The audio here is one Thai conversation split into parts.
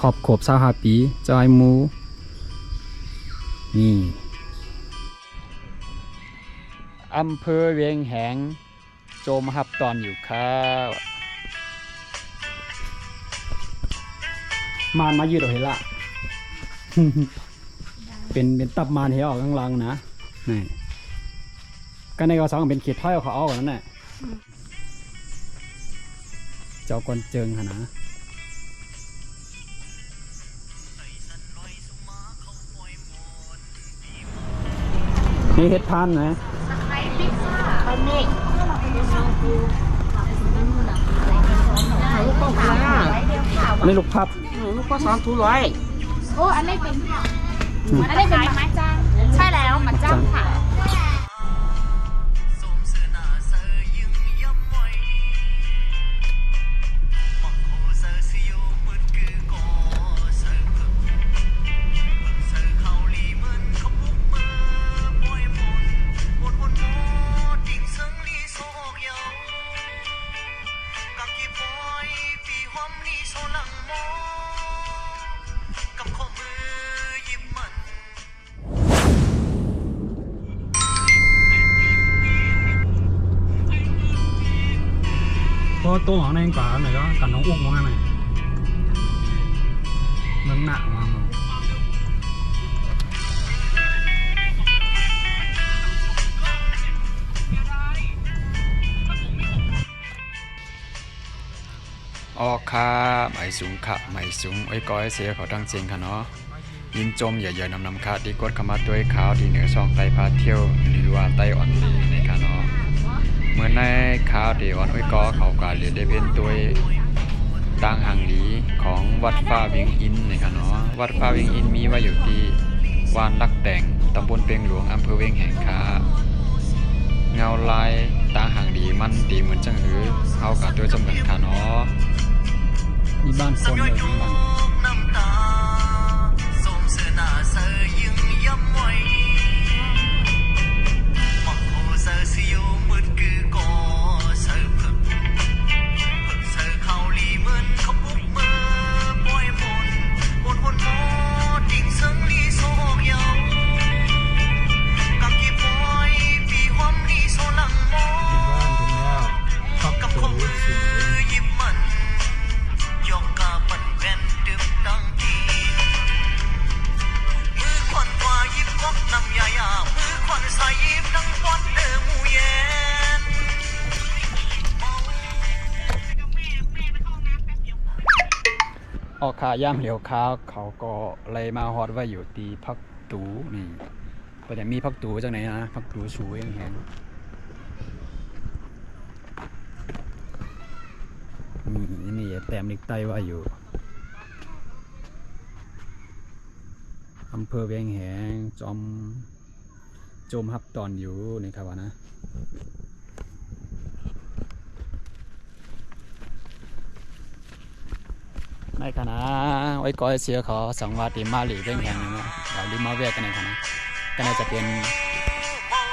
ขอบขบสาหาปีเจ้าไอ้หมู นี่อำเภอเวียงแหง โจมหับตอนอยู่ครับมานมายืดเอาเห็นละ เป็นเป็นตับมานเหี่ยวออกข้างหลังนะนี่ก็ในกอสังเป็นเขียดถ้อยเอาเขาเอากันนั่นแหละเจ้ากวนเจิงหนนะ นี่เห็ดพันนะลูกก็ปลาอันนี้ลูกพับลูกก็สามถุงร้อยโอ้อันนี้เป็นอันนี้เป็นไม้จ้างใช่แล้วมาจ้างค่ะ เมืองหนักมาออกค่ะไหมสูงค่ะไหมสูงไอ้ก้อยเสียขาดังเจงค่ะเนาะยินจมอย่าเยอะนำนำค่ะที่กดขมาด้วยขาวที่เหนือช่องไตพาเที่ยวหรือว่าไตอ่อนดี เนาะเมื่อในข่าวที่อ่อนอ้ยกอเขาก็เรียนได้เป็นตัวต่างหางหลีของวัดฟ้าเวียงอินนะครับเนาะวัดฟ้าเวียงอินมีไว้อยู่ที่วานลักแต่งตำบลเปียงหลวงอำเภอเวียงแห่งคาเงาลายต่างหางหลีมันตีเหมือนจังหือเขากับตัวจำเหมือนค่ะเนาะมีบ้านคนเลยข้านาย่ามเหลียวขาวเขาก็เลยมาฮอดไว้อยู่ตีพักตูนี่ก็จะมีพักตูจังไหนนะพักตูสูงแหงนี่นี่แต้มนิกไตว่าอยู่อำเภอเวียงแหงจอมโจมฮับตอนอยู่นี่ครับว่านะ ในคณะไว้ก้อยเสียขอสังวาติมาหลีเรื่องแห่งนะเราลิมาเวียกันในคณะก็น่าจะเป็น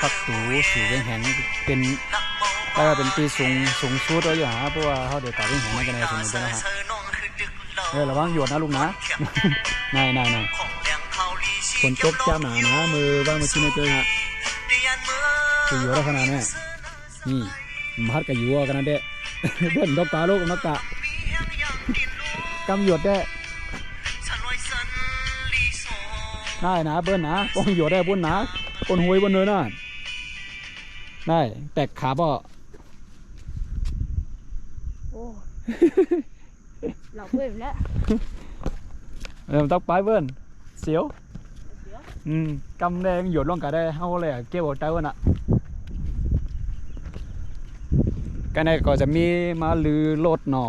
พักตูสู่เรื่องแห่งเป็นก็เป็นปีสูงสูงสุดเลยอยู่ฮะเพราะว่าเขาเดี๋ยวต่อเรื่องแห่งนั่นกันในสมุทรด้วยนะฮะเออระวังหยวดนะลูกนะนายนายนายฝนตกจ้าหนานะมือว่างมาชิมในเจอฮะคืออยู่ได้ขนาดนี้นี่มัดกับอยู่กันนั่นเด้เบิ้ลดอกกาลูกนักกะ กำหยวดได้ได้นะเบิ้ลนะป้องหยวดได้บนนะบนหวยบนเนินน่ะได้แตกขาป่ะโอ้เราเบื่อแล้วเออต้องไปเบิ้ลเสียวอืมกำแดงหยวดลงกันได้เฮาเลยอะเกี่ยวใจวันอะกันในก็จะมีมาลือรถหนอ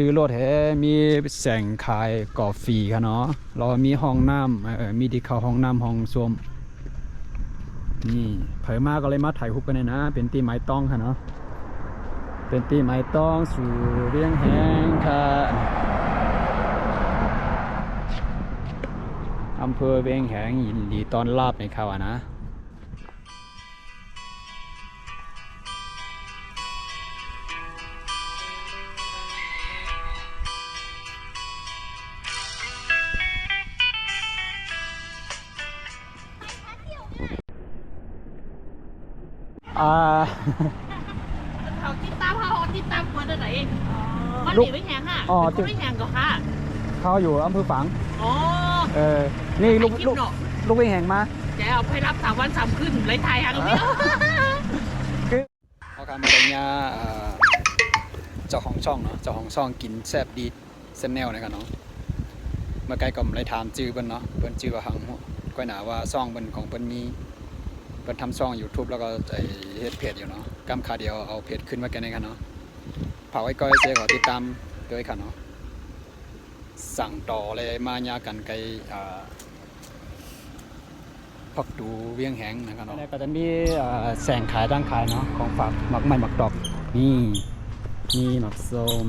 ลือรถแฮมีแสงขายก่อฟรีค่ะเนาะเรามีห้องน้ำเออมีที่เข้าห้องน้ำห้องส้วมนี่เผยมากก็เลยมาถ่ายรูปกันเลยนะ เป็นตีไม้ต้องค่ะเนาะเป็นตีไม้ต้องสู่เรียงแหงค่ะอำเภอเวียงแหงยินดีตอนรับในข่าวนะ เขาติดตามเขาติดตามคนไหนมันลูหกนีไม่แข็งค่ะอ๋อเป็นคนไม่แข็งก็ค่ะเขาอยู่อำเภอฝางอ๋อเออนี่ลูกไอ้คลิปลูกเนอะลูกวิ่งแห่งมาแกเอาไปรับสามวันสามคืนไรไทยฮะก็ไม่รู้เอาการมาเป็นยาเอ่อเจ้าของช่องเนาะเจ้าของช่องกินแซ่บดีเซนแนลนะครับเนาะเมื่อไกลก็เลยถามชื่อเพิ่นเนาะเพิ่นชื่อว่าหังหัวก้อยหนาว่าช่องเพิ่นของเพิ่นมี เพิ่นทำช่อง YouTube แล้วก็ไอ้เฮ็ดเพจอยู่เนาะกำขาเดียวเอาเพจขึ้นมาแกันในกันเนาะฝากไว้ก้อยเสียขอติดตามด้วยค่ะเนาะสั่งต่อเลยมายากันไกลอ่าพักดูเวียงแหงนะครับเนาะก็จะมีอ่าแสงขายด้านขายเนาะของฝากหมักไม้หมักดอกนี่มีหมักส้ม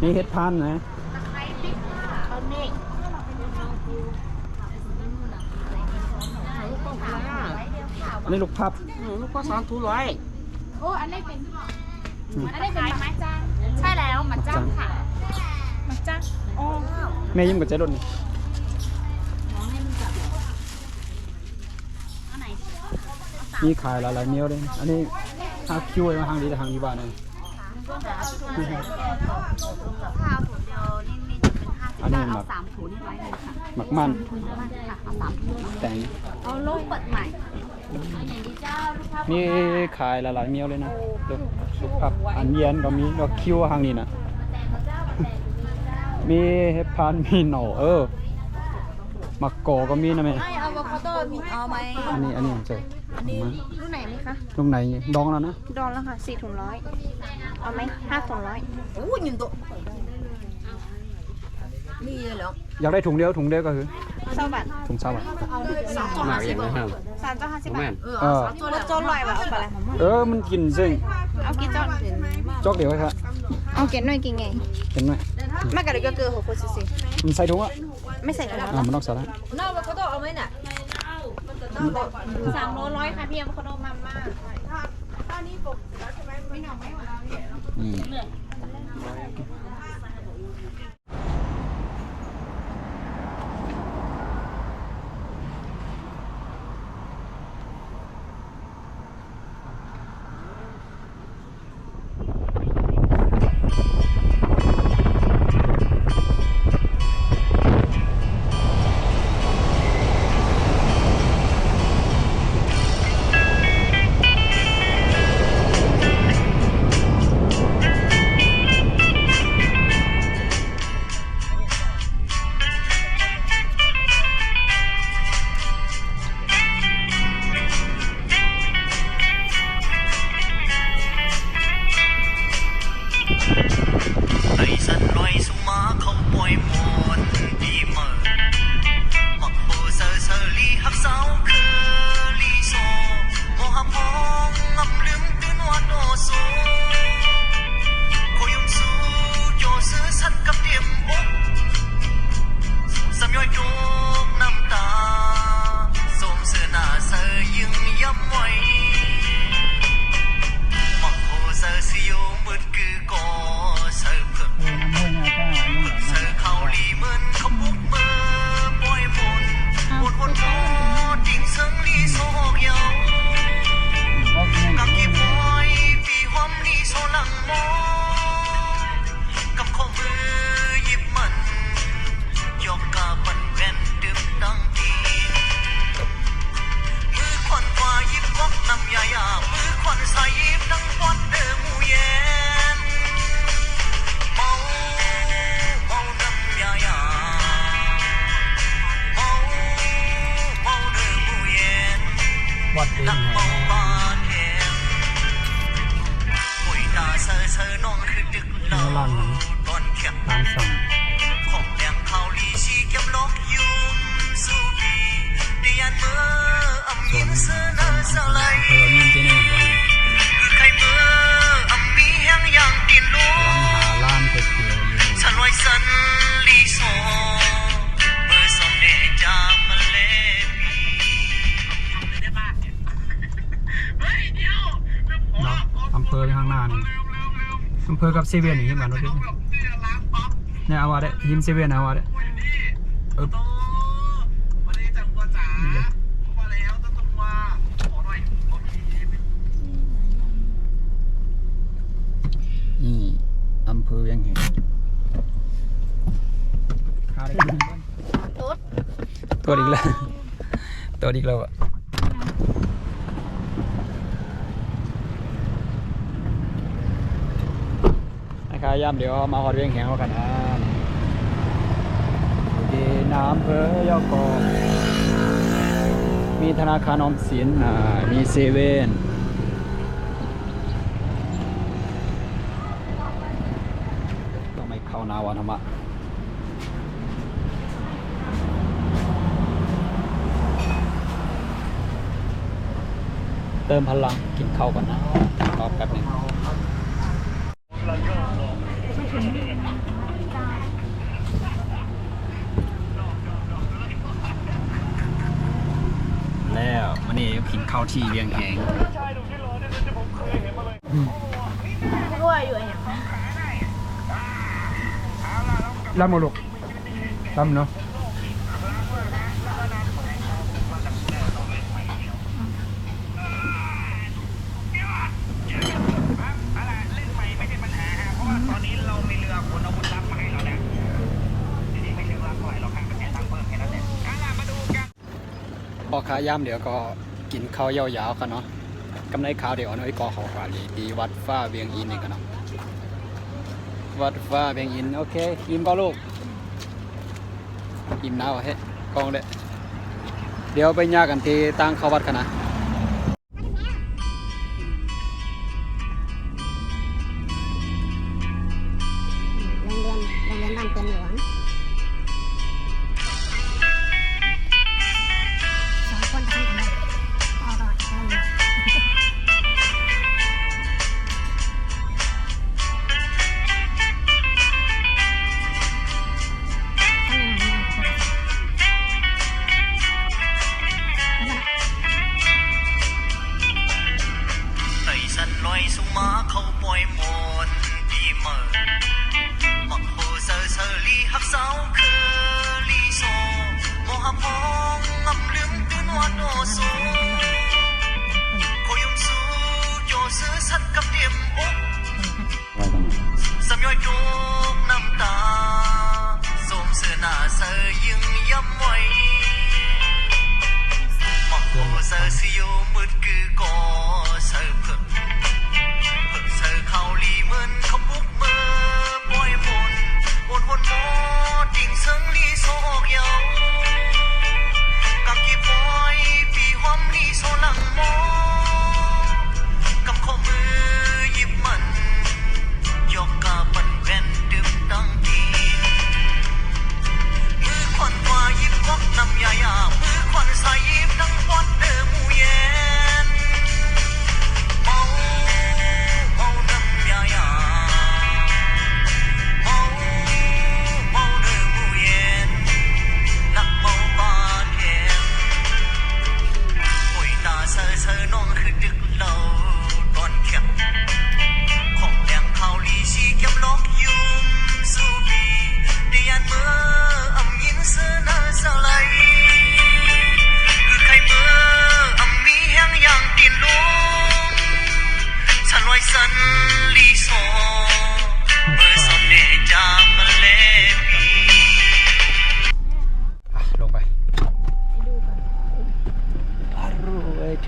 มีเห็ดพันธุ์นะ นนี้ลูกพับลูกก็สามทุร้อยโอ้อันนี้เป็นอันนี้เป็นไม้จ้างใช่แล้วมัดจ้างค่ะมัดจ้างอ๋อแม่ยิ้มกับเจ๊รุ่นนี่อันไหนมีขายหลายๆเมียวเลยอันนี้หาคิวไว้มาทางนี้แต่ทางนี้บ้านเลย อันนี้บาทหมัเอากสามถุงนี่ร้อยหนึ่งค่ะหมักมันถุงละมันค่ะเอาสามถุงแต่งเอาลูกเปิดใหม่อย่างนี้เจ้าลูกค้ามีขายหลายๆเมียวเลยนะลูกลูกพับอันเย็นก็มีดอกคิวทางนี้นะ มีเห็ดพันธุ์มีหน่อเออหมักโกก็มีนะแม่ไม่อะโวคาโดมีเอาไหมอันนี้อันนี้เจ๊อันนี้รุ่นไหนไหมคะ ตรงไหนดองแล้วนะ ดอนแล้วค่ะสี่ถุงร้อยเอาไหมห้าถุงร้อยโอ้ยยินตัว นี่เหรออยากได้ถุงเดียวถุงเดียวก็คือเศร้าบาทถุงเช้าอะสามตัวห้าสิบบาทสามเจ้าห้าสิบบาทเออเออสามตัวรละถโจนลอยแบบเอาไปเลยเออมันกินซึ่งเอากี่จอนจอกเดียวไว้ครับเอาเก็บหน่อยกินไงเห็นไหมมากกว่าเด็กก็เกลือหัวโคซิซิมันใส่ถุงอะไม่ใส่ถุงอ่ามันต้องใส่แล้วน่าว่าเขาต้องเอาไหมน่ะสามโลร้อยค่ะพี่เอาโวคาโดมาม่าอืม อำเภอกับเซเวียนอยู่างนี้มาโน้ตดิเนี่ยเอาวะเด้ยิมเซเวียนเอาวะเด้เออนี่อำเภอยังเห็นตัวอีกแล้วตัวอีกแล้วอะ ครับย่ำเดี๋ยวมาหอดเวียงแหงกันนะดีน้ำเพอยอกอมีธนาคารออมสินอ่ามีเซเว่นต้องไม่เข้านาวาธรรมะเติมพลังกินข้าวก่อนนะรอแป๊บหนึง แล้วมันนี้กินข้าวที่เวียงแหงกล้วยอยู่อย่างลำมาลูกลำเนาะ อขายามเดี๋ยวก็กินข้าวยาวๆกันเนาะกำไรข้าวเดี๋ยวเอาไว้กอขากว่าลีที่วัดฟ้าเวียงอินนี่กันเนาะวัดฟ้าเวียงอินโอเคอิ่มก็ลูกอิ่มหนาวเฮ้กองเลยเดี๋ยวไปย่ากันทีตั้งเข้าวัดกันนะโรงเรียนโรงเรียนบ้านเตียนหลวง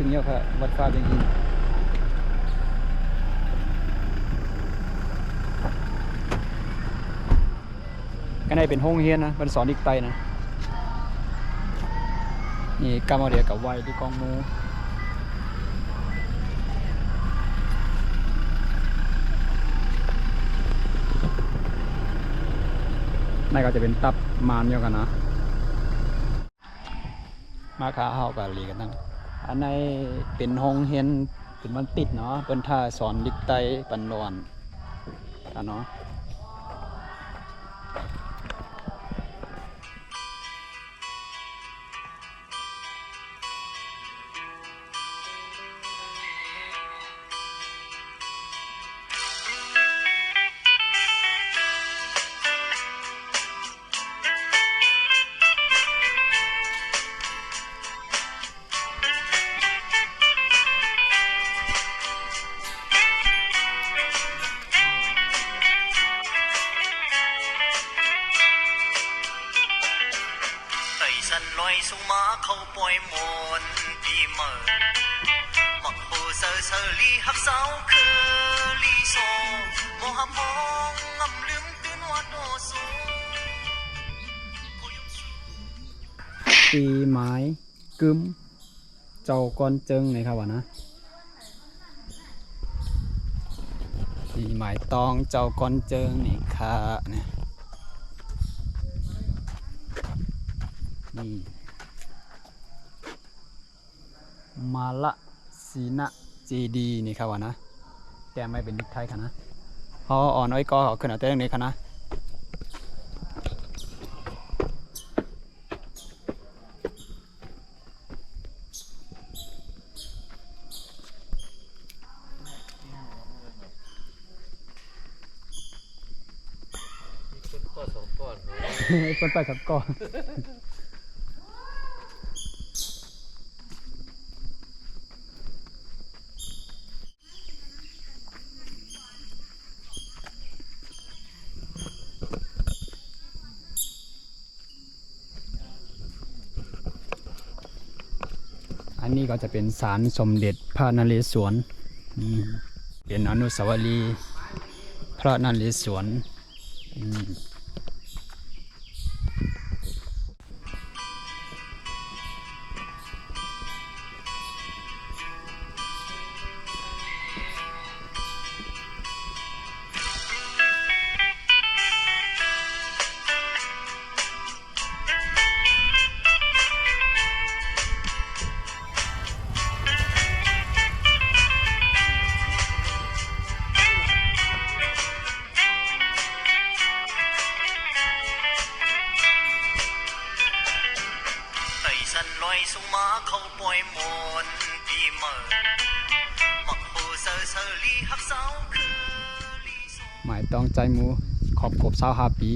เอ้ยถึงแล้วครับวัดฟ้าเวียงอินก็ได้เป็นห้องเฮียนนะเป็นสอนอีกไตนะนี่กำมาเดียกับไว้ที่กองมูนั่นก็จะเป็นตับมานเดียวกันนะ มาขาเฮากับลีกันตั้ง อันในเป็นห้องเฮียนเป็นมันติดเนาะเป็นท่าสอนดิกไตปันนอนอะเนาะ กสาวคือลีโซโมหะพองงำลืมตื่นว่าโดสูปีไม้กึมเจ้าก้อนเจิงเลยครับวะนะปีไม้ตองเจ้าก้อนเจิงนี่ค่ะเนี่ย นี่มาละสีนะเจดีนี่ครับวะนะ แต่ไม่เป็นดิกไทยค่ะนะพออ่อนอ้อยก็ขึ้นเอาเต้งนี้ค่ะนะคนไปกับก่อนอันนี้ก็ จะเป็นศาลสมเด็จพระนเรศวรเป็นอนุสาวรีย์พระนเรศวร สันลอยสุมาเขาปล่อยมอนต์ปีเมื่อมักโหเซอเซอลีฮักสาวคือหมายต้องใจหมูขอบกบเศร้าหาปี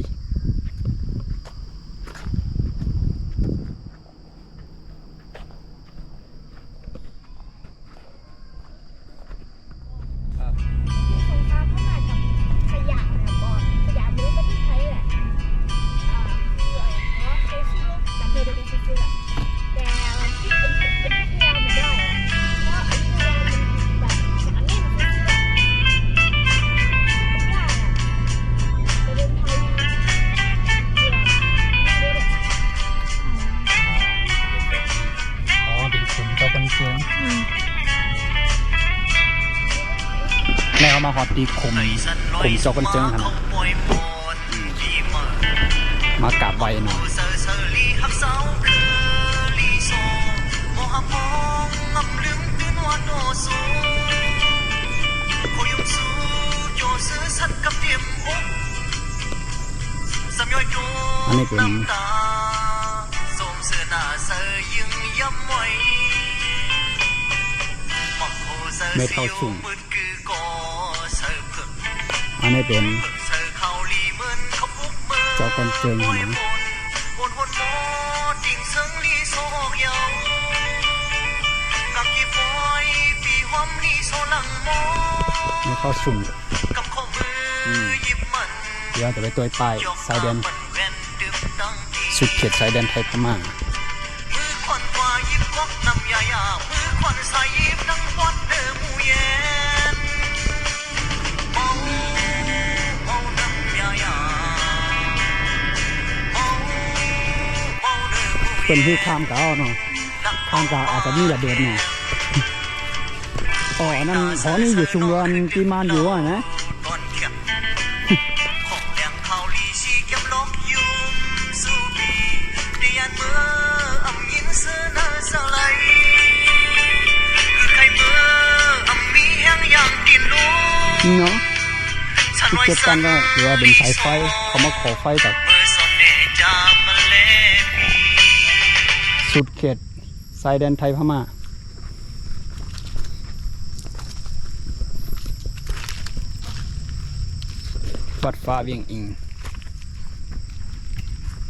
แล้วเอามาหอดตีขมไต่สันลอขุยมเจ้าคนเชียงขนาเข้าดมนมากราบไหวหน่อยเซอเซอลีฮักสาวคือลีโซโมหะพองงำลืมตื่นว่าโดสูโคยงสูโยซื้อสัตตรียมอกสำย่อยโยอันนี้เป็นน้ำตาสมเสื้าสยยึง อันนี้เป็นเพิ่งเสอเขาลีเหมือนเขาปุกเมื่อเจ้าก้อนเจิงนะบนหนหมอดิ่งเซิงลีโซอกเยากับยี่ปอยปีหอมลีโซหลังหมอไม่เข้าสุ่มกับข้อมืออมหยิบมันเดี๋ยวจะไปตัวป้ายยกสายแดนมันแว่นดึกดังตีสุดเขตสายแดนไทยพม่ามือควันกว่ายิบกอกน้ำยายามือควันสายยิบดัง เดิมมูเป็นที่ข้ามกเอาเนาะข้างกลางอาจจะมีระเบิดหน่อยอ๋ออันนั้นหอนี่อยู่ชุมพรปีมานอยู่อะนะตอนเที่ยงของแดงเขาลีชีเก็บลกยุมสูบีเดียนเมื่ออำยินเสื้อหน้าสไลด์คือใครเมื่ออำมีแห้งอย่างกินลูกเนาะที่เก็บกันก็หรือว่าเป็นสายไฟเขามาขอไฟจาก สุดเขตสายแดนไทยพม่า วัดฟ้าเวียงอิง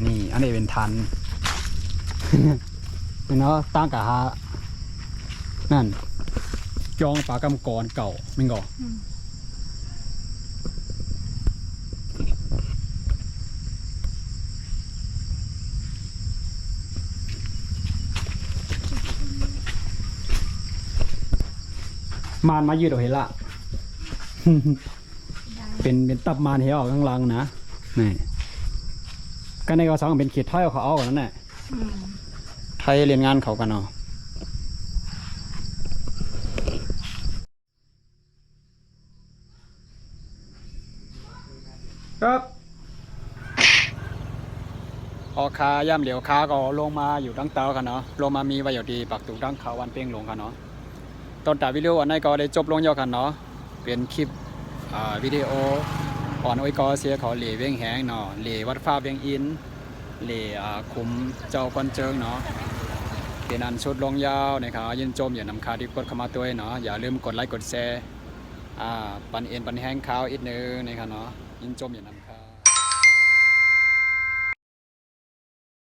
นี่ อันนี้เป็นทัน เป็นเนาะตั้งกะฮะนั่น จองปากำกรเก่าไม่งก่อ มานมายืดเอาเห็นละ เป็นเป็นตับมานเหี่ยวออกข้างหลังนะนี่ก็ในกสองเป็นเขตไทยเอาเขาเอากันนั่นแหละไทยเรียนงานเขากันเนาะครับออกคาย่ำเหลียวคาก็ลงมาอยู่ดังเตากันเนาะลงมามีไว้อยู่ดีปักตุกดังเขาวันเป้งลงกันเนาะ ตอนตัดวิดีโออันนี้ก็ได้จบลงยอกันเนาะเป็นคลิปวิดีโออ่อนโอ้ยกอเสียเขาเหล่เวียงแหงเนาะเหล่วัดฟ้าเวียงอินเหล่คุมเจ้าก้อนเจิงเนาะเป็นอันชุดลงยาวนะครับยินจมอย่านำคาที่กดเข้ามาตัวเนาะอย่าลืมกดไลค์กดแชร์ปันเอ็นปันแห้งขาวอีกนึงนะครับเนาะยินจมอย่านำคา